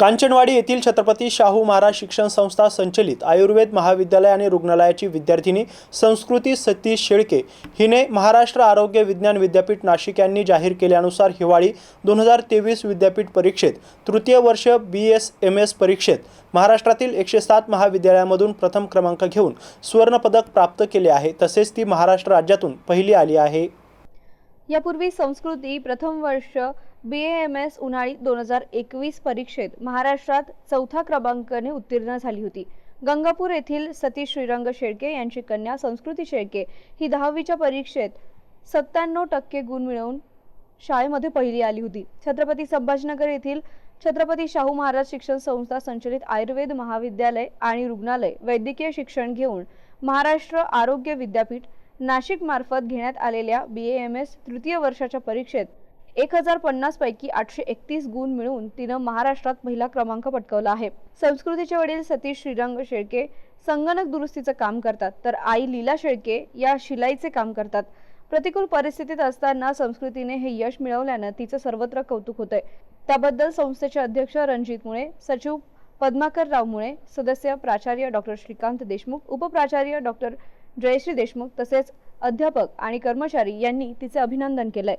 कांचनवाडी येथील छत्रपती शाहू महाराज शिक्षण संस्था संचलित आयुर्वेद महाविद्यालय आणि रुग्णालयाची विद्यार्थिनी संस्कृती सतीश शेळके हिने महाराष्ट्र आरोग्य विज्ञान विद्यापीठ नाशिक यांनी जाहीर केल्यानुसार हिवाळी दोन हजार तेवीस विद्यापीठ परीक्षेत तृतीय वर्ष बी एस एम एस परीक्षेत महाराष्ट्रातील एकशे सात महाविद्यालयामधून प्रथम क्रमांक घेऊन सुवर्णपदक प्राप्त केले आहे. तसेच ती महाराष्ट्र राज्यातून पहिली आली आहे. यापूर्वी संस्कृती प्रथम वर्ष बी एम एस उन्हाळी दोन हजार एकवीस परीक्षेत महाराष्ट्रात चौथा क्रमांकाने उत्तीर्ण झाली होती. गंगापूर येथील सतीश श्रीरंग शेळके यांची कन्या संस्कृती शेळके ही दहावीच्या परीक्षेत सत्त्याण्णव टक्के गुण मिळवून शाळेमध्ये पहिली आली होती. छत्रपती संभाजीनगर येथील छत्रपती शाहू महाराज शिक्षण संस्था संचलित आयुर्वेद महाविद्यालय आणि रुग्णालय वैद्यकीय शिक्षण घेऊन महाराष्ट्र आरोग्य विद्यापीठ नाशिक मार्फत घेण्यात आलेल्या बी एम एस तृतीय वर्षाच्या परीक्षेत एक हजार पन्नास पैकी आठशे एकतीस गुण मिळवून तिनं महाराष्ट्रात पहिला क्रमांक पटकावला आहे. संस्कृतीचे वडील सतीश श्रीरंग शेळके संगणक दुरुस्तीचं काम करतात तर आई लीला शेळके या शिलाईचे काम करतात. प्रतिकूल परिस्थितीत असताना संस्कृतीने हे यश मिळवल्यानं तिचं सर्वत्र कौतुक होतंय. त्याबद्दल संस्थेचे अध्यक्ष रणजित मुळे सचिव पद्माकर राव मुळे सदस्य प्राचार्य डॉक्टर श्रीकांत देशमुख उपप्राचार्य डॉक्टर जयश्री देशमुख तसेच अध्यापक आणि कर्मचारी यांनी तिचे अभिनंदन केलंय.